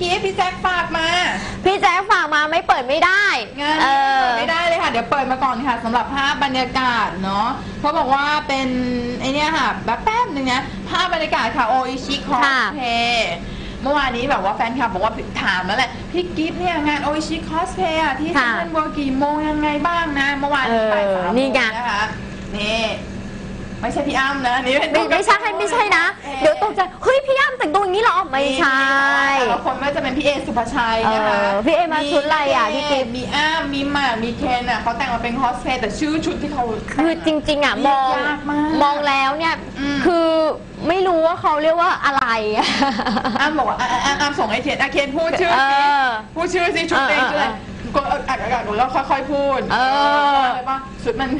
กิฟต์พี่แจ็คฝากมาพี่แจ๊คฝากมาไม่เปิดไม่ได้งานเอนี้อ เปิดไม่ได้เลยค่ะ เดี๋ยวเปิดมาก่อนค่ะสำหรับภาพบรรยากาศเนาะเขาบอกว่าเป็นไอเนี้ยค่ะแบบแป๊บนึงนะภาพบรรยากาศค่ะโออิชิคอสค่ะ เพย์เมื่อวานนี้แบบว่าแฟนคลับบอกว่าถามแล้วแหละพี่กิฟต์เนี่ยงานโออิชิคอสเพย์อะที่เซ็นทรัลเวิลด์กี่โมงยังไงบ้างนะ เมื่อวานนี้ไปสามโมนี่งไงนะคะนี่ ไม่ใช่พี่อ้ำนะอันนี่เป็นไม่ไม่ใช่ไม่ใช่นะ เดี๋ยวตกใจเฮ้ยพี่อ้ำแต่งตัวอย่างนี้เหรอไม่ใช่ แต่ละคนไม่ว่าจะเป็นพี่เอสุภาชัยนะคะเออพี่เอมาชุดอะไรอะพี่กิ๊ฟมีอ้ามมีหมากมีเคนอะเขาแต่งมาเป็นคอสเพลย์แต่ชื่อชุดที่เขาคือจริง ๆ อะมองยากมาก มองแล้วเนี่ยอืม คือไม่รู้ว่าเขาเรียกว่าอะไรอะ อ้ามบอกว่าอะอะอะอ้ามส่งให้เคนอะเคนพูดชื่อเอสิอพูดชื่อสิชุดเองเออชื่ออะไรก็เอออะอะอะแล้วค่อยๆพูดเออ อะไรปะชุดมัน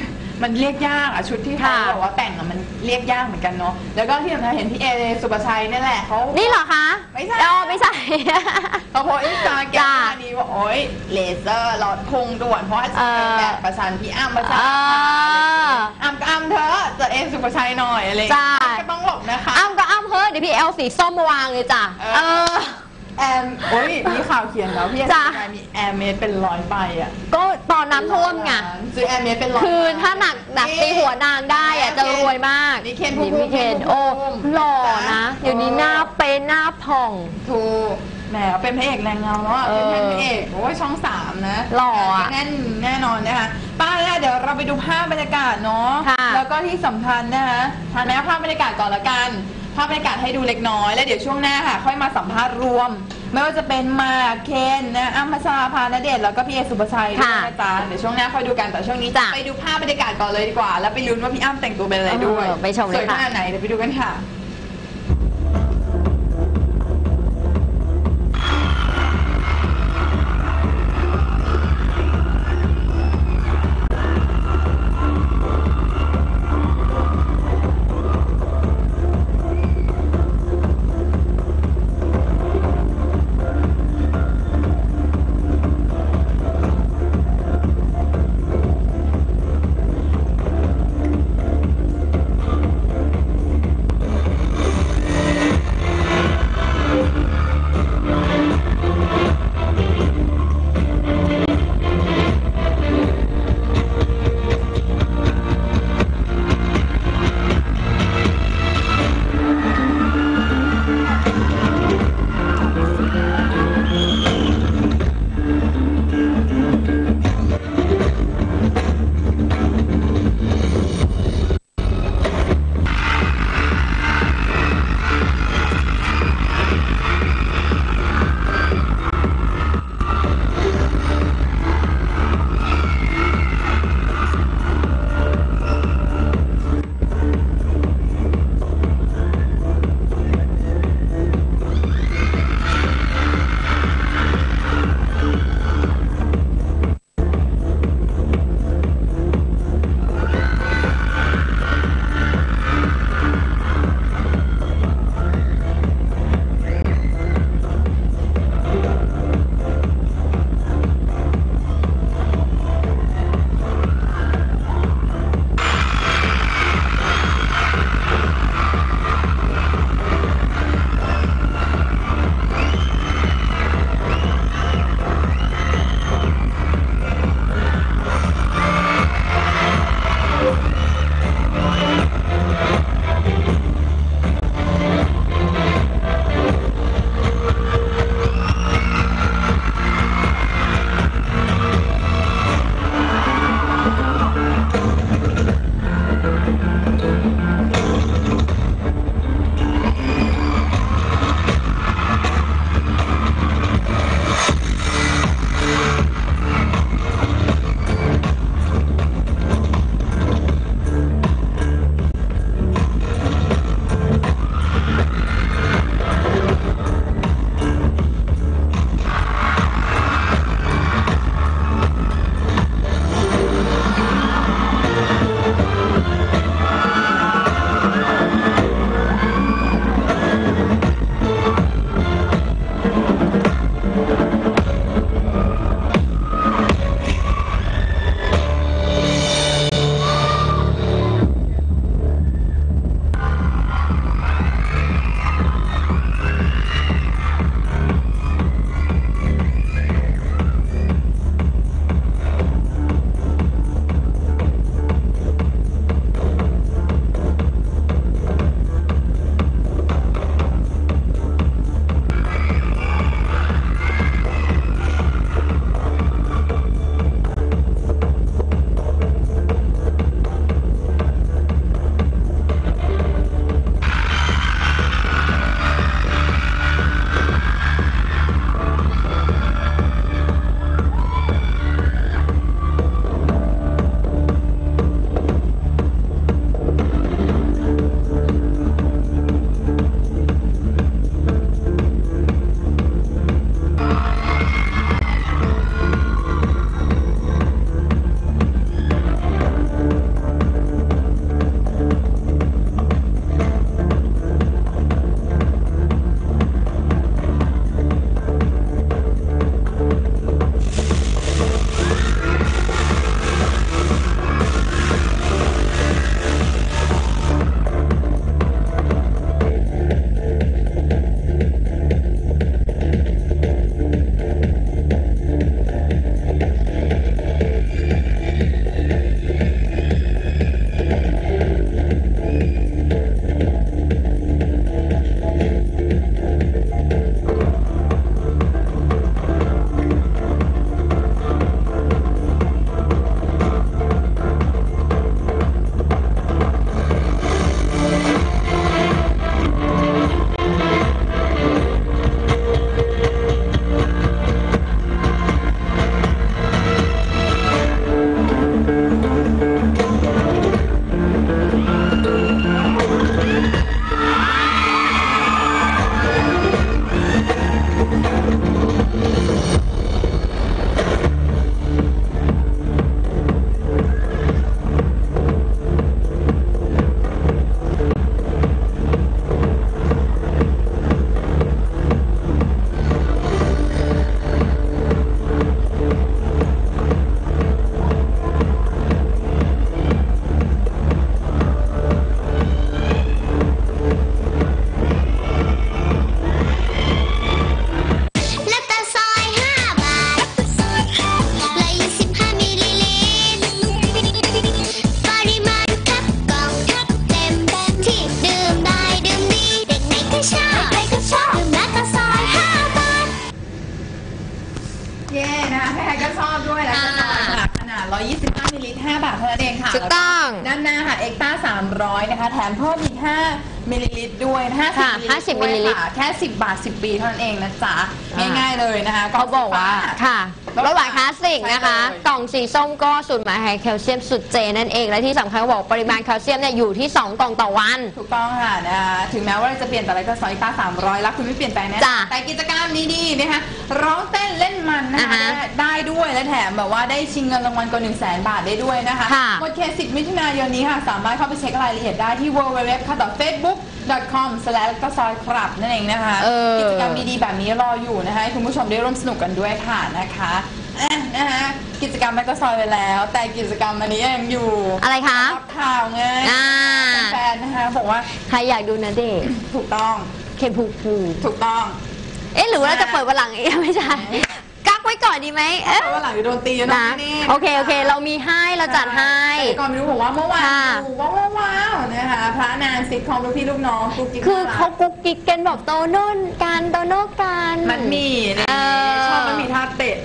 มันเรียกยากอะชุดที่เขาค่ะ บอกว่าแต่งอะมันเรียกยากเหมือนกันเนาะแล้วก็ที่สำคัญเห็นพี่เอสุภาชัยนี่แหละเขา นี่เหรอคะไม่ใช่ อ๋อไม่ใช่ เขาโพสต์อินสตาแกรมจ้ะอันนี้ว่าโอ๊ยเลเซอร์หลอดคงด่วนเพราะว่าจะเป็นแบบประชันพี่อ้ำประชันเอออ้ำก็อ้ำเธอะจะเอสุภาชัยหน่อยอะไรอย่างเงี้ยจ้ะ ก็ต้องหลบนะคะ อ้ำก็อ้ำเฮ้ยเดี๋ยวพี่เอลสีส้มมาวางเลยจ้ะเออ เออ แอมโอ้ยมีข่าวเขียนแล้วพี่เอสุจ้ะภาชัยมีแอร์เมดเป็นร้อยใบอะก็ตอนน้ำท่วมไง ซื้อแอร์เมดเป็นร้อยคือถ้าหนักหนักตีหัวนางได้อะจะรวยมากนี่เคนภูมิพี่เคนโอ้หล่อนะ เดี๋ยวนี้หน้าเป็นหน้าผ่อง ถูกแหมเป็นพระเอกแรงเงาแล้วอะเออเป็นพระเอกโอ้ยช่องสามนะหล่ออะแน่นแน่นอนนะคะป้าเนี่ยเดี๋ยวเราไปดูภาพบรรยากาศเนาะค่ะ แล้วก็ที่สำคัญนะคะทานแนวภาพบรรยากาศก่อนละกัน ภาพบรรยากาศให้ดูเล็กน้อย แล้วเดี๋ยวช่วงหน้าค่ะ ค่อยมาสัมภาษณ์รวม ไม่ว่าจะเป็นหมากเคนนะอ้ำพัชราภาณเดชน์แล้วก็พี่เอสุภาชัยด้วยค่ะนะจ๊ะเดี๋ยวช่วงหน้าค่อยดูกันแต่ช่วงนี้จ้ะ ไปดูภาพบรรยากาศก่อนเลยดีกว่า แล้วไปลุ้นว่าพี่อ้ำแต่งตัวเป็นอะไรด้วยเออไปชมเลยสวยขค่ะ นาดไหนเดี๋ยวไปดูกันค่ะ 300นะคะ แถมเพิ่มอีก 5มิลลิลิตรด้วยนะค่ะ50 50มิลลิลิตรด้วยค่ะแค่ 10 บาท 10 ปีเท่านั้นเองนะจ๊ะง่ายๆเลยนะคะเขาบอกว่า ค่ะ รสหวานคลาสสิกนะคะใช่เลยกล่องสีส้มก็สูตรหมายไฮแคลเซียมสุดเจนั่นเอง และที่สำคัญเขาบอกปริมาณแคลเซียมเนี่ยอยู่ที่ 2 กล่องต่อวัน ถูกต้องค่ะนะคะถึงแม้ว่าเราจะเปลี่ยนแต่อะไรก็ซอยต้า300แล้วคุณไม่เปลี่ยนแปลงแน่จ้ะแต่กิจกรรมดีๆนะคะร้องเต้นเล่นมันนะคะอ่าฮะได้ได้ด้วยและแถมแบบว่าได้ชิงเงินรางวัลกว่า1 0 0 0 0แบาทได้ด้วยนะคะค่ะ หมดเขต10มิถุนายนนี้ค่ะ สามารถเข้าไปเช็ครายละเอียดได้ที่ www ค่ะ facebook com ก็ซอยครับนั่นเองนะคะเออ กิจกรรมดีๆแบบนี้รออยู่นะคะให้คุณผู้ชมได้ร่วมสนุกกันด้วยค่ะนะคะ อะนะคะกิจกรรมแม่ก็ซอยไปแล้ว แต่กิจกรรมอันนี้ยังอยู่อะไรคะ รับข่าวไงอ่า แฟนๆนะคะบอกว่าใครอยากดูนะเดชน์ถูกต้องเคนภูมิภูมิถูกต้อง เอ๊ะหรือว่าเราจะเปิดวันหลังอีกไม่ใช่ กักไว้ก่อนดีไหมเอ๊ะเพราะว่าหลังจะโดนตีนะนะนี่โอเคโอเค เรามีให้เราจัดให้ แต่ก่อนไม่รู้บอกว่าเมื่อวานค่ะ ดูว้าวว้าวว้าวนะคะพระนางซิทคอมลูกพี่ลูกน้องกุ๊กกิ๊กคือน่รักเขากุ๊กกิ๊กกันแบบโตโน่นกันโตโน่กัน มันมีเนี่ยเออ ชอบมันมีท่าเตะ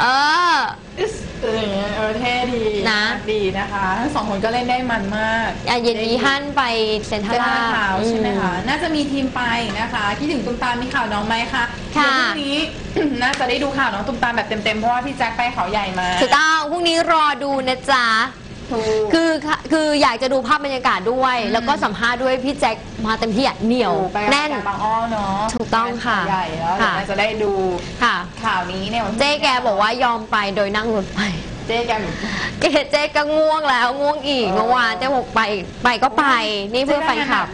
เอออิ๊สอะไรอย่างเงี้ยเออเท่ดีนะ ดีนะคะทั้งสองคนก็เล่นได้มันมากอะเย็นนี้ฮั่นไปเซ็นทรัเจ้าลลาลาดขาวใช่ไหมคะ อื น่าจะมีทีมไปนะคะคิดถึงตุ้มตามมีข่าวน้องไหมคะค่ะ เดี๋ยวพรุ่งนี้ น่าจะได้ดูข่าวน้องตุ้มตามแบบเต็มๆเพราะว่าพี่แจ็คไปเขาใหญ่มา ถูกต้องพรุ่งนี้รอดูนะจ๊ะ ถูก คือคืออยากจะดูภาพบรรยากาศด้วยอืมแล้วก็สัมภาษณ์ด้วยพี่แจ็คมาเต็มที่อะเหนียวถูกไปกับแน่น บางอ้อเนาะถูกต้องค่ะใหญ่แล้วค่ะเดี๋ยวน่าจะได้ดูค่ะ ข่าวนี้เนี่ยวันที่เจ๊แกบอกว่ายอมไปโดยนั่งรถไปเจ๊แกแบบเกเจ๊ก็ง่วงแล้วง่วงอีกเออเมื่อวานเจ๊บอกไปไปก็ไป นี่เพื่อแฟนคลับ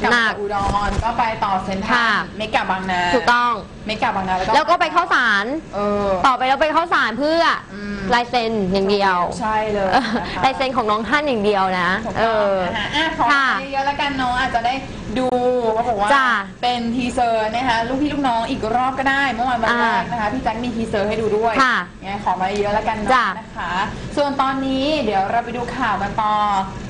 เจ๊ได้งานหนักนะกลับหนัจากกอุดรก็ไปต่อเซ็นทรัค่ะ ลเมกะบางนา ถูกต้องเมกะบางนาแล้วก็แล้วก็ไปเข้าสารเออ ต่อไปแล้วไปเข้าสารเพื่ออม ลายเซ็นอย่างเดียวใช่เลยเออนะคะลายเซ็นของน้องท่านอย่างเดียวนะ ถูกเอต้องอ นะคะอะขอค่ะเยอะๆแล้วกันเนาะอาจจะได้ดูเขาบอกว่าจ้ะเป็นทีเซอร์นะคะลูกพี่ลูกน้องอีกรอบก็ได้เมื่อวานวันแรกนะคะพี่แจ็คมีทีเซอร์ให้ดูด้วยค่ะงั้นขอมาเยอะๆแล้วกันเนาะจ้ะนะคะ ส่วนตอนนี้เดี๋ยวเราไปดูข่าวกันต่อ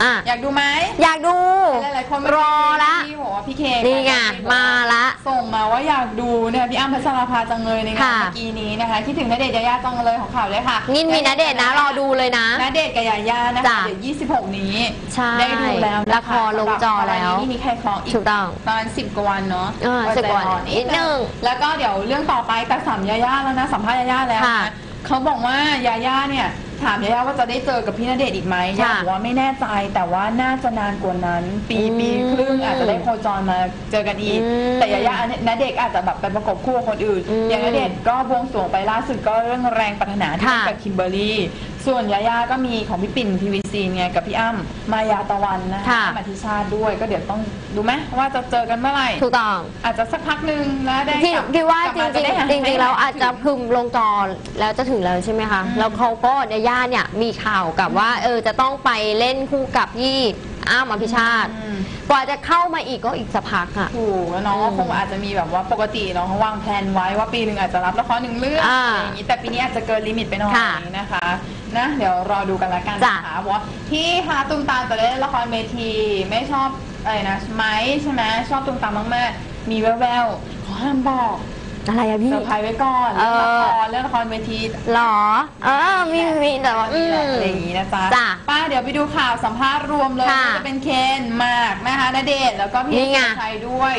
อะ อยากดูไหมอยากดู หลายๆคนรอละพี่บอกว่าพี่เคนี่ไง มาละ ส่งมาว่าอยากดูเนี่ยพี่อ้ำพัชราภาจังเลยในงานค่ะ เมื่อกี้นี้นะคะคิดถึงณเดชน์ยายาจังเลยของข่าวเลยค่ะงินมีนะเดชน์นะรอดูเลยนะ ณเดชน์กับยายานะคะจ้ะเดี๋ยว26 นี้ใช่ได้ดูแล้วนละครลงจอแล้วสำหรับตอนนี้นี่มีใครคลองอีกถูกต้องประมาณ10กว่าวันเนาะเออ10กว่าวันใจอ่อนิดนึงแล้วก็เดี๋ยวเรื่องต่อไปแต่สัมยาย่าแล้วนะสัมภาษณ์ยาย่าแล้วค่ะ นะเขาบอกว่ายาย่าเนี่ย ถามยาย่าว่าจะได้เจอกับพี่ณเดชน์อีกไหมยาค่ะบอกว่าไม่แน่ใจแต่ว่าน่าจะนานกว่านั้น ปีอืมปีครึ่งอาจจะได้โคจรมาเจอกันอีก อืมแต่ยาย่าณเดชน์อาจจะแบบไปประกบคู่กับคนอื่น อืมอย่างณเดชน์ก็บวงสรวงไปล่าสุดก็เรื่องแรงปรารถนาที่ค่ะเล่นกับคิมเบอร์รี่ส่วนยาย่าก็มีของพี่ปิ่นทีวีซีไงกับพี่อ้ำมายาตะวันนะคะค่ะอ้ำอธิชาติด้วยก็เดี๋ยวต้องดูไหมว่าจะเจอกันเมื่อไหร่ ถูกต้อง อาจจะสักพักหนึ่งแล้วได้พี่กลับพี่ว่ากลับจริมงจะได้หๆจริงๆแล้วอาจจะให้พึมลงจอแล้วจะถึงแล้วใช่ไหมคะแล้วเขาก็ในย่าเนี่ยมีข่าวกับว่าเออจะต้องไปเล่นคู่กับยี่อ้ามอภิชาติ อืมกว่าจะเข้ามาอีกก็อีกสักพักอะ ถูกแล้วน้องก็อืมคงอาจจะมีแบบว่าปกติน้องเขาวางแผนไว้ว่าปีหนึ่งอาจจะรับละครหนึ่งเรื่องอ่าอะไรอย่างนี้แต่ปีนี้อาจจะเกินลิมิตไปหน่อยค่ะ นะคะนะ เดี๋ยวรอดูกันละกันจ้ะนะคะว่าที่ฮาตุ้มตามจะได้เล่นละครเวทีไม่ชอบอะไรนะไหมใช่ไหมชอบตุ้มตามมากๆ มีแววๆขอห้ามบอกอะไรอะพี่เซอร์ไพรส์ไว้ก่อนเอเรื่องอละครเรื่องละครเวทีหรอเออมีมีแต่ว่าอืนี่แหละมอะไรอย่างนี้นะจ๊ะจ้ะป้าเดี๋ยวไปดูข่าวสัมภาษณ์รวมเลยค่ะว่าจะเป็นเคนหมากนะคะณเดชน์แล้วก็พี่นี่ไงเอกชัยด้วย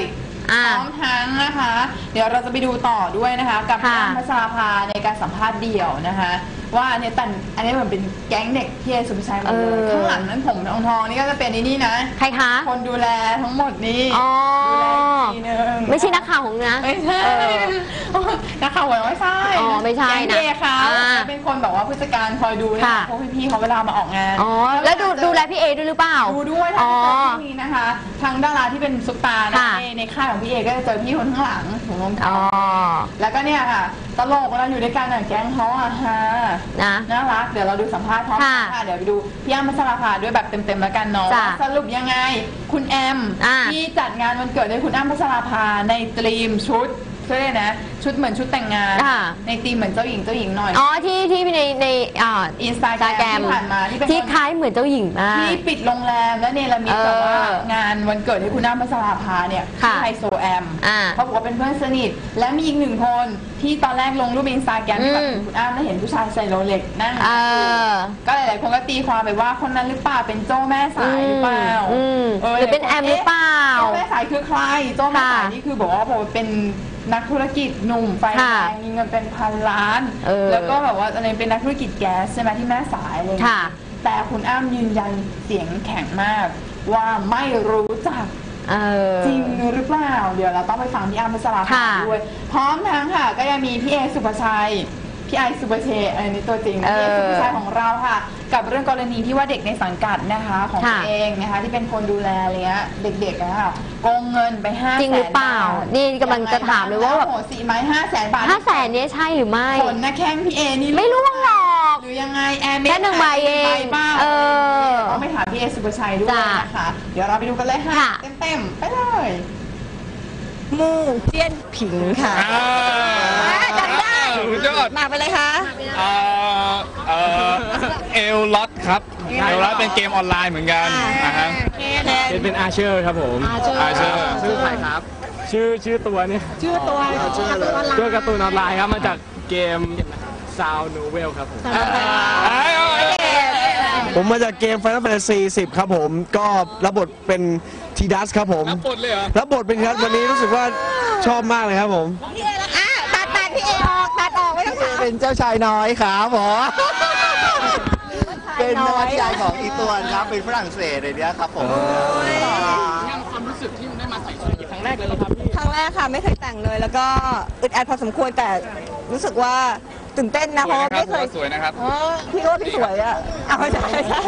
อ่าพร้อมทั้งนะคะ เดี๋ยวเราจะไปดูต่อด้วยนะคะ กับค่ะพี่อ้ำพัชราภาในการสัมภาษณ์เดี่ยวนะคะ ว่าเนี่ยแต่อันนี้เหมือนเป็นแก๊งเด็กพี่เอสุภาชัยหมดเลยเออข้างหลังนั้นผมทองทองๆนี่ก็จะเป็นไอ้นี่นะ ใครคะ คนดูแลทั้งหมดนี่อ๋อ ดูแลอีกทีนึงไม่ใช่นักข่าวของนะไม่ใช่เออ นักข่าวหัวไม่ใช่อ๋อไม่ใช่นะแก๊งเด็กเขาอ่าเป็นคนแบบว่าผู้จัดการคอยดูเนี่ยค่ะ พวกพี่ๆเขาเวลามาออกงานอ๋อ แล้วดูดูแลพี่เอด้วยหรือเปล่า ดูด้วยอ๋ถ้าอเจอที่นี้นะคะทั้งดาราที่เป็นซุปตาร์นะค่ะ ในในค่ายของพี่เอก็จะเจอพี่คนข้างหลังของวงกาอ๋อรแล้วก็เนี่ยค่ะตลกเวลาอยู่ด้วยกันอะแก๊งเขาอะฮะนะ น่ารัก เดี๋ยวเราดูสัมภาษณ์พร้อมกันค่ะค่ะเดี๋ยวไปดูพี่อ้ำพัชราภาด้วยแบบเต็มๆแล้วกันเนาะจ้ะสรุปยังไง คุณแอมอ่า ที่จัดงานวันเกิดให้คุณอ้ำพัชราภาในตรีมชุด เขาเรียกนะ ชุดเหมือนชุดแต่งงาน ค่ะ ในธีมเหมือนเจ้าหญิงเจ้าหญิงหน่อย อ๋อที่ที่ในในอ่าอินสตาแกรมที่ผ่านมาที่เป็น ที่คล้ายเหมือนเจ้าหญิงมาก ที่ปิดโรงแรมและเนรมิตเออแบบว่างานวันเกิดให้คุณน้ำพัชราภาเนี่ยค่ะที่ไฮโซแอมอ่าเขาบอกว่าเป็นเพื่อนสนิท และมีอีกหนึ่งคนที่ตอนแรกลงรูปอินสตาแกรมที่แบบอืม คุณอ้ำแล้วเห็นผู้ชายใส่โรเล็กนั่งเออก็หลายๆคนก็ตีความไปว่าคนนั้นหรือเปล่าเป็นโจ้แม่สายหรือเปล่าอืมเหรือเป็นแอมหรือเปล่าโจ้แม่สายคือใครโจ้แม่สายค่ะนี่คือบอกว่าผมเป็น นักธุรกิจหนุ่มไฟแรค่ะงมีเงินเป็นพันล้าน เออแล้วก็แบบว่าอะไรเป็นนักธุรกิจแก๊สใช่ไหมที่แม่สายอะไรอย่างเงี้ค่ะ ยแต่คุณอ้ำยืนยันเสียงแข็งมาก ว่าไม่รู้จัก เออ จริงหรือเปล่า เดี๋ยวเราต้องไปฟังพี่อ้ำพัชราภาค่ะด้วย พร้อมทั้งค่ะ ก็ยังมีพี่เอสุภาชัย พี่ไอสุภเชยอันนี้ตัวจริงนะพี่เอสุภาชัยของเราค่ะ กับเรื่องกรณีที่ว่าเด็กในสังกัดนะคะของค่ะ ตัวเองนะคะที่เป็นคนดูแลอะไรเงี้ยเด็กๆนะคะโกงเงินไปห้าจริงหรือเปล่า นี่กำลังจะถามเลยว่าแบบโหสี่ไม้ห้าแสนบาทห้าแสนนี้ใช่หรือไม่ ผลนะแข้งพี่เอนี่ไม่รู้หรอก หรือยังไงแอร์เมสแค่หนึ่งใบเองใบบ้าเออต้องไปถามพี่เอสุภาชัยด้วยจ้ะนะคะเดี๋ยวเราไปดูกันเลยค่ะ ค่ะ เต็มๆไปเลย มู่เจี้ยนผิงค่ะจำได้ สุดยอดมาไปเลยคะเอ่อเอ่อเอลล็อตครับเอลล็อตเป็นเกมออนไลน์เหมือนกันนะฮะเป็นเป็นอาเชอร์ครับผม อาเชอร์ ชื่อใครครับ ชื่อชื่อตัวเนี่ยชื่อตัวตัวการ์ตูนออนไลน์ครับ มาจากเกม Sound Novel ครับผม ผมมาจากเกม Final Fantasy 10 ครับผม ก็รับบทเป็นทีดัสครับผม รับบทเลยเหรอ รับบทเป็นทีดัสวันนี้รู้สึกว่าชอบมากเลยครับผมอะตัดตัดพี่เอออก ตั ดออกไม่ต้องถามเป็นเจ้าชายน้อยครับผม เป็นนวัตกรรมของอีตวนครับ เป็นฝรั่งเศสเลยเนี้ยครับผมความรู้สึกที่ได้มาใส่ชุดครั้งแรกเลยเหรอครับพี่ครั้งแรกค่ะไม่เคยแต่งเลย แล้วก็อึดอัดพอสมควรแต่รู้สึกว่าตื่นเต้นนะสเพวยราะนะว่าครับไม่เคยสวยนะครับเออพี่ก็ว่าพี่สวยอะเอาไม่ใช่ไม่ใช่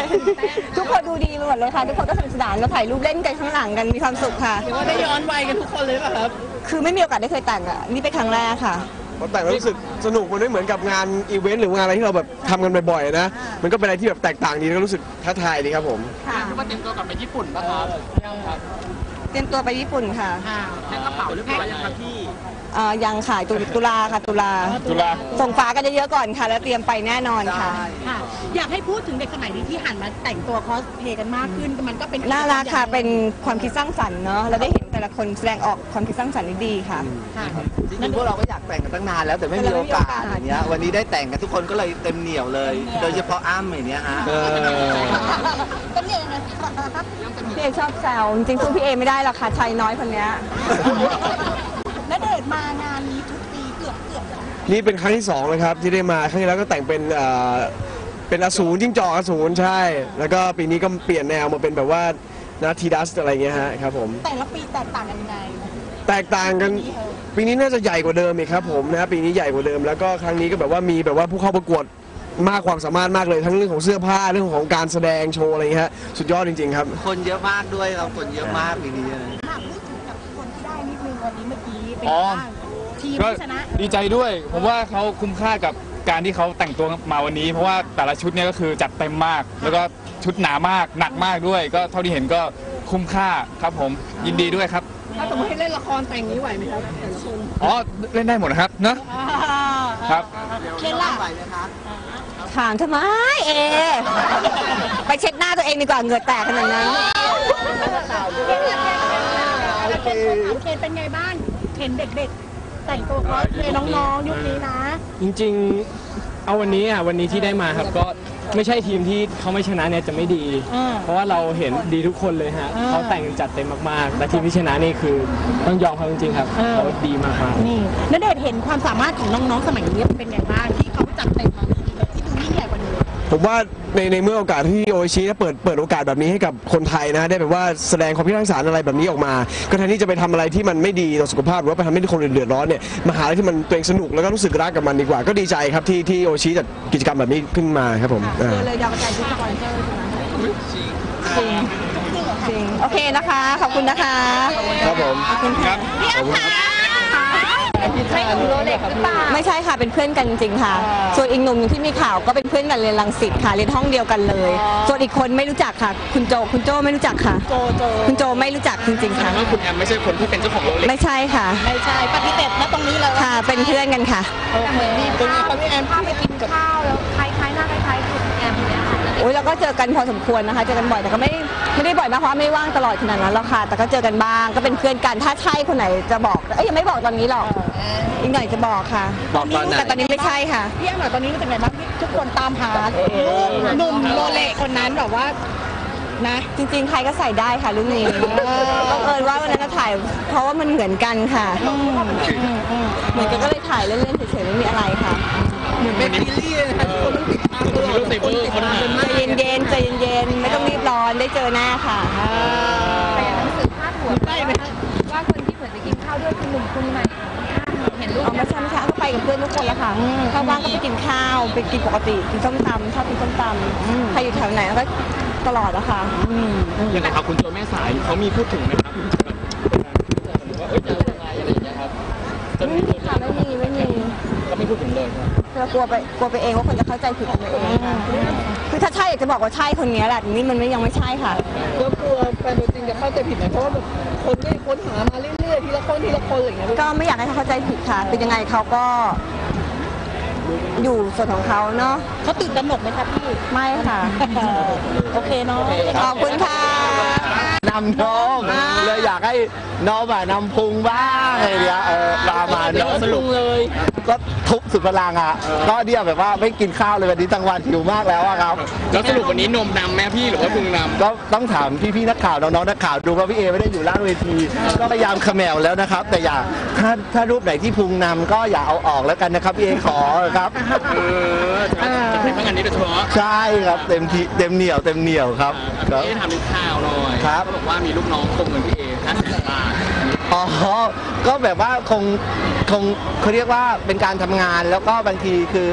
ทุกคนดูดีไปหมดเลยค่ะทุกคนก็สนุกสนานก็ถ่ายรูปเล่นกันข้างหลังกันมีความสุขค่ะเรียกว่าได้ย้อนวัยกันทุกคนเลยป่ะครับ คือไม่มีโอกาสได้เคยแต่งอะนี่เป็นครั้งแรกค่ะ พอแต่งแล้วรู้สึกสนุกมันไม่เหมือนกับงานอีเวนต์หรืองานอะไรที่เราแบบทำกันบ่อยๆนะมันก็เป็นอะไรที่แบบแตกต่างดีแล้วก็รู้สึกท้าทายดีครับผมค่ะว่าเตรียมตัวกลับไปญี่ปุ่นป่ะครับครับเตรียมตัวไปญี่ปุ่นค่ะแล้วกระเป๋าเรียบร้อยยังครับพี่ เอ่อยังค่ะตุตุลาค่ะตุลาจุฬาส่งฝากันเยอะๆก่อนค่ะ แล้วเตรียมไปแน่นอนค่ะ ค่ะ อยากให้พูดถึงเด็กสมัยนี้ที่หันมาแต่งตัวคอสเพลย์กันมากขึ้น มันก็เป็นน่ารักค่ะเป็นความคิดสร้างสรรค์เนาะเราได้เห็นแต่ละคนแสดงออกความคิดสร้างสรรค์ได้ดีค่ะ จริงๆพวกเราก็อยากแต่งกันตั้งนานแล้วแต่ไม่มีโอกาสอย่างเงี้ยวันนี้ได้แต่งกันทุกคนก็เลยเต็มเหนียวเลย โดยเฉพาะอ้ำอย่างเงี้ยฮะ เออ พี่เอชอบแซวจริงๆสู้พี่เอไม่ได้หรอกค่ะชายน้อยคนเนี้ยณเดชน์ มางานนี้ทุกปีเกือบเกือบจะนี่เป็นครั้งที่สองเลยครับที่ได้มาครั้งที่แล้วก็แต่งเป็นเอ่อเป็นอสูรจิ้งจอกอสูรใช่ แล้วก็ปีนี้ก็เปลี่ยนแนวมาเป็นแบบว่านะทีดัสอะไรเงี้ยฮะครับผม แต่ละปีแตกต่างกันยังไงแตกต่างกันปีนี้น่าจะใหญ่กว่าเดิมอีกครับผมนะครับปีนี้ใหญ่กว่าเดิมแล้วก็ครั้งนี้ก็แบบว่ามีแบบว่าผู้เข้าประกวดมากความสามารถมากเลยทั้งเรื่องของเสื้อผ้าเรื่องของการแสดงโชว์อะไรอย่างเงี้ยฮะสุดยอดจริงๆครับ คนเยอะมากด้วยครับคนเยอะมากปีนี้ เมื่อกี้เป็นอ๋อบ้างทีมก็ที่ชนะ ดีใจด้วย ผมว่าเขาคุ้มค่ากับการที่เขาแต่งตัวมาวันนี้ เพราะว่าแต่ละชุดเนี่ยก็คือจัดเต็มมาก แล้วก็ชุดหนามากหนักมากด้วย ก็เท่าที่เห็นก็คุ้มค่าครับผมยินดีด้วยครับถ้าสมมติให้เล่นละครแต่งนี้ไหวไหมครับแต่ละคนอ๋อเล่นได้หมดนะครับเนอะ ครับ เคนล่ะถามทำไมเอ ไปเช็ดหน้าตัวเองดีกว่าเหงื่อแตกขนาดนั้นเคนเป็นไงบ้างเห็นเด็กๆ แต่งตัวคอสเพลย์น้องๆ ยุคนี้นะ จริงๆ เอาวันนี้อะวันนี้ที่ได้มาครับก็ไม่ใช่ทีมที่เขาไม่ชนะเนี่ยจะไม่ดี อ่าเพราะว่าเราเห็นดีทุกคนเลยฮะเขาแต่งจัดเต็มมากๆ แต่ทีมที่ชนะนี่คือต้องยอมเขาจริงๆครับเขาดีมากๆ นี่ณเดชน์เห็นความสามารถของน้องๆ สมัยนี้เป็นไงบ้างที่เขาจัดเต็มมาที่ดูยิ่งใหญ่กว่านี้ ผมว่าในในเมื่อโอกาสที่โอชิเปิดเปิดโอกาสแบบนี้ให้กับคนไทยนะ ได้แบบว่าแสดงความคิดสร้างสรรค์อะไรแบบนี้ออกมา ก็แทนที่จะไปทำอะไรที่มันไม่ดีต่อสุขภาพหรือว่าไปทำให้คนอื่นเดือดร้อนเนี่ยมาหาอะไรที่มันตัวเองสนุกแล้วก็รู้สึกรักกับมันดีกว่า ก็ดีใจครับที่ที่โอชิจัดกิจกรรมแบบนี้ขึ้นมาครับผมอ่า เจอเลยดาวกระจายทุกสปอนเซอร์ใช่ไหมจริงจริงโอเคนะคะ ขอบคุณนะคะ ครับผม ขอบคุณค่ะครั บไม่ถึงโรเล็กหรือเปล่าไม่ใช่ค่ะเป็นเพื่อนกันจริงๆค่ะ ส่วนอีกหนุ่มหนึ่งที่มีข่าวก็เป็นเพื่อนกันเรียนรังสิตค่ะเรียนห้องเดียวกันเลย ส่วนอีกคนไม่รู้จักค่ะ คุณโจคุณโจไม่รู้จักค่ะ โจโจคุณโจไม่รู้จักจริงๆค่ะ ว่าคุณแอมไม่ใช่คนที่เป็นเจ้าของโรเล็กไม่ใช่ค่ะ ไม่ใช่ปฏิเสธนะตรงนี้เลยค่ะ เป็นเพื่อนกันค่ะ เหมือนมีเป็นเขาพี่แอนไปกินกับ อ้ยเราก็เจอกันพอสมควรนะคะ เจอกันบ่อยแต่ก็ไม่ไม่ได้บ่อยมากเพราะว่าไม่ว่างตลอดขนาดนั้นหรอกค่ะ แต่ก็เจอกันบ้างก็เป็นเพื่อนกันถ้าใช่คนไหนจะบอกเอ้ยยังไม่บอกตอนนี้หรอกอีกหน่อยจะบอกค่ะ บอกตอนไหนแต่ตอนนี้ไม่ใช่ค่ะพี่แอนหน่อยตอนนี้เป็นไงบ้างที่ทุกคนตามหาลูกหนุ่มโรเล็กคนนั้นแบบว่านะจริงๆ ใครก็ใส่ได้ค่ะรุ่นนี้บังเอิญว่าวันนั้นเราถ่าย เพราะว่ามันเหมือนกันค่ะเหมือนกันก็เลยถ่ายเล่นๆเฉยๆไม่มีอะไรค่ะเป็นซีรีส์เลยคน ต้องติดตามตลอดรู้สึกว่าคนหาใจเย็นๆใจเย็นๆไม่ต้องรีบร้อนได้เจอหน้าค่ะแต่หนังสือพาดหัวว่าคนที่เหมือนจะกินข้าวด้วยคือหนุ่มคนใหม่เห็นรูปเอามาชันค่ะก็ไปกับเพื่อนทุกคนแล้วค่ะเข้าบ้านก็ไปกินข้าว ไปกินปกติกินส้มตำชอบกินส้มตำใครอยู่แถวไหนก็ตลอดแล้วค่ะยังไงครับคุณโจแม่สายเขามีพูดถึงไหมครับแบบว่าเอ้ยจะยังไงอะไรอย่างเงี้ยครับจนไม่มีค่ะไม่มีไม่มีเขาไม่พูดถึงเลยครับ เรากลัวไปกลัวไปเองว่าคนจะเข้าใจผิดกันไปเองค่ะคือถ้าใช่อยากจะบอกว่าใช่คนนี้แหละแต่นี่มันไม่ยังไม่ใช่ค่ะ ก็กลัวแฟนตัวจริงจะเข้าใจผิดไหมเพราะว่าแบบคนไม่ค้นหามาเรื่อยๆทีละคนทีละคนอะไรอย่างเงี้ยก็ไม่อยากให้เขาเข้าใจผิดค่ะคือยังไงเขาก็ อยู่ส่วนของเขาเนาะเขาตื่นตระหนกไหมคะพี่ ไม่ค่ะ โอเคเนาะ ขอบคุณค่ะ นำน้องเลยอยากให้น้องแบบนำพุงบ้างอะไรเงี้ยเออประมาณเดี๋ยวนั้นสรุปเลยก็ทุบสุดพลังอะก็เนี่ยแบบว่าไม่กินข้าวเลยวันนี้ทั้งวันหิวมากแล้วอะครับ แล้วสรุปวันนี้นมดำแม่พี่หรือว่าพุงดำก็ต้องถามพี่ๆนักข่าวน้องๆนักข่าวดูว่าพี่เอไม่ได้อยู่ล่างเวทีก็พยายามเขมวแล้วนะครับ แต่อย่าถ้าถ้ารูปไหนที่พุงนำก็อย่าเอาออกแล้วกันนะครับพี่เอขอครับเออจะเป็นงานนี้โดยเฉพาะใช่ครับเต็มที่เต็มเหนียวเต็มเหนียวครับครับพี่เอทำเป็นข่าวหน่อยครับเขาบอกว่ามีลูกน้องโกงเงินพี่เอห้าสิบบาทอ๋อ ก็แบบว่าคงคงเขาเรียกว่าเป็นการทำงานแล้วก็บางทีคือ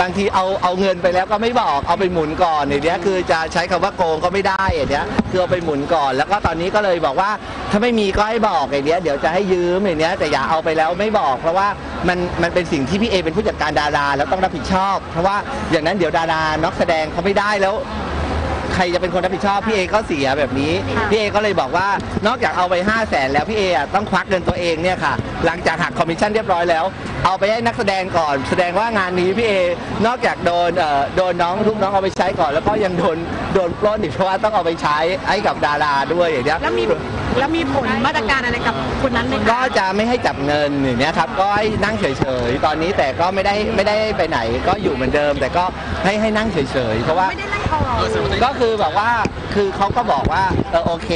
บางทีเอาเอาเงินไปแล้วก็ไม่บอกเอาไปหมุนก่อนอย่างเนี้ยคือจะใช้คำว่าโกงก็ไม่ได้อย่างเนี้ยคือเอาไปหมุนก่อน แล้วก็ตอนนี้ก็เลยบอกว่าถ้าไม่มีก็ให้บอกอย่างเนี้ยเดี๋ยวจะให้ยืมอย่างเนี้ยแต่อย่าเอาไปแล้วไม่บอก เพราะว่ามันมันเป็นสิ่งที่พี่เอเป็นผู้จัดการดาราแล้วต้องรับผิดชอบ เพราะว่าอย่างนั้นเดี๋ยวดารานักแสดงเขาไม่ได้แล้ว ใครจะเป็นคนรับผิดชอบพี่เอก็เสียแบบนี้พี่เอก็เลยบอกว่านอกจากเอาไป5 0 0แสนแล้วพี่เออะต้องควักเงินตัวเองเนี่ยค่ะ หลังจากหักคอมมิชชั่นเรียบร้อยแล้ว เอาไปให้นักแสดงก่อน แสดงว่างานนี้พี่เอนอกจากโดนเอ่อโดนน้องลูกน้องเอาไปใช้ก่อน แล้วก็ยังโดนโดนปล้นอีกเพราะว่าต้องเอาไปใช้ให้กับดาราด้วยอย่างเงี้ย แล้วมีแล้วมีผลมาตรการอะไรกับคนนั้นไหมก็คะจะไม่ให้จับเงินอย่างเนี้ยครับก็ให้นั่งเฉยๆ ตอนนี้แต่ก็ไม่ได้ไม่ได้ไปไหนก็อยู่เหมือนเดิม แต่ก็ให้ให้นั่งเฉยๆ เพราะว่า ไม่ได้ไล่ออกเออสรุปก็คือแบบว่าคือเขาก็บอกว่าเออโอเค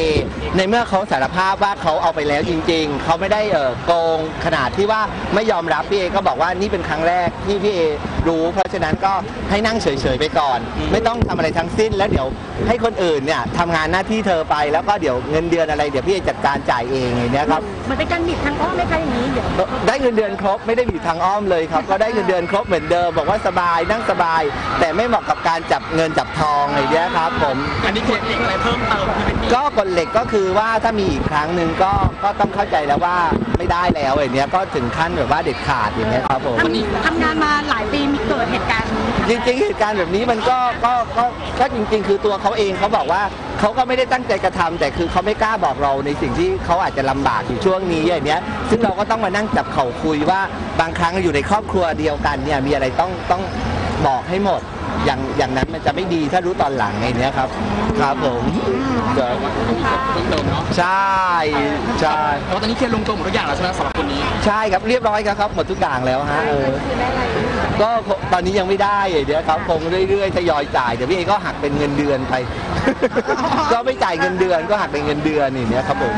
ในเมื่อเขาสารภาพว่าเขาเอาไปแล้วจริง ๆ เขาไม่ได้เออโกงขนาดที่ว่าไม่ยอมรับพี่เอก็บอกว่านี่เป็นครั้งแรกที่พี่เอรู้ เพราะฉะนั้นก็ให้นั่งเฉยๆไปก่อน ไม่ต้องทำอะไรทั้งสิ้น แล้วเดี๋ยวให้คนอื่นเนี่ยทำงานหน้าที่เธอไปแล้วก็เดี๋ยวเงินเดือนอะไรเดี๋ยวพี่เอจัดการจ่ายเองอย่างเนี้ยครับมันเป็นการบิดทางอ้อมไหมคะอย่างนี้เดี๋ยวได้เงินเดือนครบไม่ได้บีบทางอ้อมเลยครับ ก็ได้เงินเดือนครบเหมือนเดิมบอกว่าสบายนั่งสบาย แต่ไม่เหมาะกับการจับเงินจับทองอะไรเงี้ยครับผมอันนี้เขียนเองอะไรเพิ่มเติมที่เป็นพี่ก็กฎเหล็กก็คือว่าถ้ามีอีกครั้งหนึ่งก็ก็ต้องเข้าใจแล้วว่าไม่ได้แล้วอย่างเนี้ยก็ถึงขั้นแบบว่าเด็ดขาดอย่างเงี้ยครับผมทำทำงานมาหลายปีมีเกิดเหตุการณ์จริงๆเหตุการณ์แบบนี้มันก็ก็ก็ก็จริง ๆ คือตัวเขาเองเขาบอกว่าเขาก็ไม่ได้ตั้งใจกระทำแต่คือเขาไม่กล้าบอกเราในสิ่งที่เขาอาจจะลำบากอยู่ช่วงนี้อย่างเนี้ย ซึ่งเราก็ต้องมานั่งจับเข่าคุยว่าบางครั้งอยู่ในครอบครัวเดียวกันเนี่ยมีอะไรต้องต้องบอกให้หมดอย่างอย่างนั้นมันจะไม่ดีถ้ารู้ตอนหลังไงเนี้ยครับ ครับผมเดี๋ยวเพิ่มเติมเนาะใช่ใช่แต่ว่าตอนนี้เคลียร์ลงตัวหมดทุกอย่างแล้วใช่ไหมสำหรับคนนี้ใช่ครับเรียบร้อยครับครับหมดทุกอย่างแล้วฮะเออก็ตอนนี้ยังไม่ได้เดี๋ยวครับคงเรื่อยๆทยอยจ่ายเดี๋ยวพี่เอก็หักเป็นเงินเดือนไป ก็ไม่จ่ายเงินเดือนก็หักเป็นเงินเดือนอย่างเนี้ยครับผม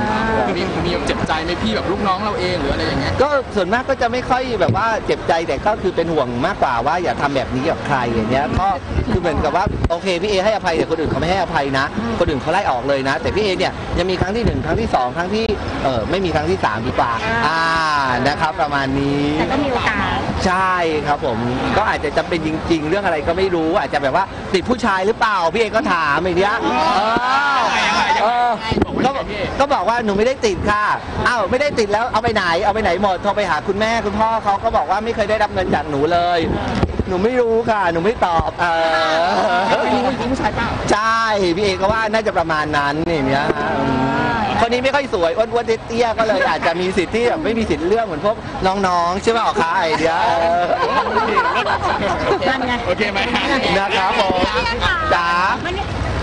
มีมีเจ็บใจไหมพี่แบบลูกน้องเราเองหรืออะไรอย่างเงี้ยก็ส่วนมากก็จะไม่ค่อยแบบว่าเจ็บใจแต่ก็คือเป็นห่วงมากกว่าว่าอย่าทำแบบนี้กับใครอย่างเงี้ยก็คือเหมือนกับว่าโอเคพี่เอให้อภัยแต่คนอื่นเขาไม่ให้อภัยนะ คนอื่นเขาไล่ออกเลยนะ แต่พี่เอเนี่ยยังมีครั้งที่หนึ่งครั้งที่สองครั้งที่เออไม่มีครั้งที่สามดีกว่าอ่านะครับประมาณนี้แต่ก็มีโอกาสใช่ครับผมก็อาจจะจำเป็นจริง ๆ เรื่องอะไรก็ไม่รู้อาจจะแบบว่าติดผู้ชายหรือเปล่าพี่เอก็ถามอย่างเงี้ยเออเออก็ก็บอกว่าหนูไม่ได้ติดค่ะอ้าวไม่ได้ติดแล้วเอาไปไหนเอาไปไหนหมดโทรไปหาคุณแม่คุณพ่อเขาก็บอกว่าไม่เคยได้รับเงินจากหนูเลย หนูไม่รู้ค่ะ หนูไม่ตอบ เออผู้ชายเปล่าใช่ พี่เอก็ว่าน่าจะประมาณนั้นอย่างเงี้ยฮะอืมคนนี้ไม่ค่อยสวยอ้วนๆเตี้ยๆก็เลยอาจจะมีสิทธิ์ที่แบบไม่มีสิทธิ์เรื่องเหมือนพวกน้องๆใช่ไหมออกค่ายเดียวนั่นไง โอเคไหมฮะนะครับผมจ๋า มัน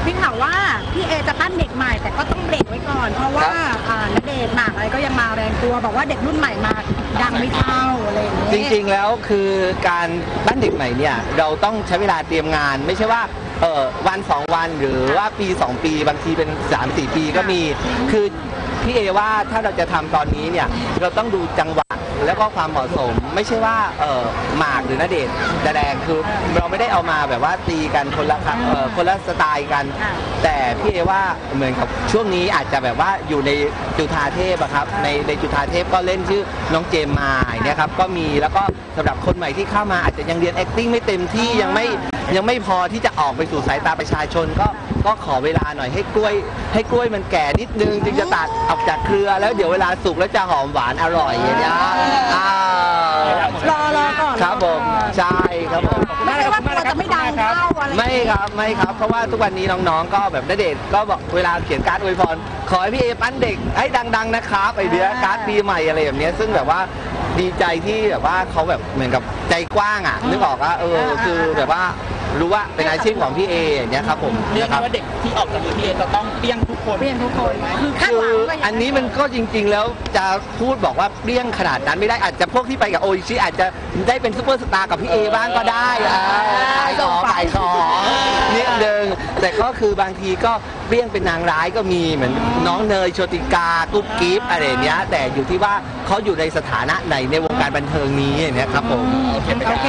พี่ข่าวว่าพี่เอจะปั้นเด็กใหม่ แต่ก็ต้องเบรกไว้ก่อน เพราะว่าอ่าณเดชน์หมากอะไรก็ยังมาแรงตัวบอกว่าเด็กรุ่นใหม่มาดังไม่เท่าอะไรอย่างจเงี้ยริงๆแล้วคือการบ้านเด็กใหม่เนี่ยเราต้องใช้เวลาเตรียมงาน ไม่ใช่ว่าเออวันสองวันหรือว่าปี2ปี บางทีเป็น3 4ปีก็มี คือพี่เอว่าถ้าเราจะทำตอนนี้เนี่ยเราต้องดูจังหวะ แล้วก็ความเหมาะสมไม่ใช่ว่าเออหมากหรือณเดชน์แดงคือเราไม่ได้เอามาแบบว่าตีกันคนละค่ะเอ่อคนละสไตล์กันแต่พี่เอว่าเหมือนกับช่วงนี้อาจจะแบบว่าอยู่ในจุฑาเทพอะครับในในจุฑาเทพก็เล่นชื่อน้องเจมมาอย่างเนี่ยครับก็มีแล้วก็สำหรับคนใหม่ที่เข้ามาอาจจะยังเรียน acting ไม่เต็มที่ยังไม่ยังไม่พอที่จะออกไปสู่สายตาประชาชน ก็ก็ขอเวลาหน่อยให้กล้วย ให้กล้วยมันแก่นิดนึงจึงจะตัดออกจากเครือแล้วเดี๋ยวเวลาสุกแล้วจะหอมหวานอร่อยอย่างเงี้ยอ่ารอรอก่อนครับผมใช่ครับผม ไม่ได้ว่ากลัวจะไม่ดังเท่าอะไรไม่ครับไม่ครับเพราะว่าทุกวันนี้น้องๆ ก็แบบณเดชน์ก็บอกเวลาเขียนการ์ดอวยพรขอให้พี่เอปั้นเด็กให้ดัง ๆ นะครับไอเดียการ์ดปีใหม่อะไรแบบเนี้ยซึ่งแบบว่าดีใจที่แบบว่าเขาแบบเหมือนกับใจกว้างอะนึกออกว่าเออคือแบบว่า รู้ว่าเป็นอาชีพของพี่เออย่างเงี้ยครับผมเรียกนะคได้รับ ว่าเด็กที่ออกจากมือพี่เอจะต้องเปรี้ยงทุกคนเปลี่ยนทุกคนคือคาดคืหวัองว่าย่าง อันนี้มันก็จริงๆแล้วจะพูดบอกว่าเปรี้ยงขนาดนั้นไม่ได้อาจจะพวกที่ไปกับโออิชิอาจจะได้เป็นซูเปอร์สตาร์กับพี่เอบ้างก็ได้อะขายของขายของนิดนึงแต่ก็คือบางทีก็เปรี้ยงเป็นนางร้ายก็มีเหมือนน้องเนยโชติกากุ๊บกิ๊บอะไรอย่างเนี้ย แต่อยู่ที่ว่าเขาอยู่ในสถานะไหนในวงการบันเทิงนี้อย่างเนี้ยครับผม โอเค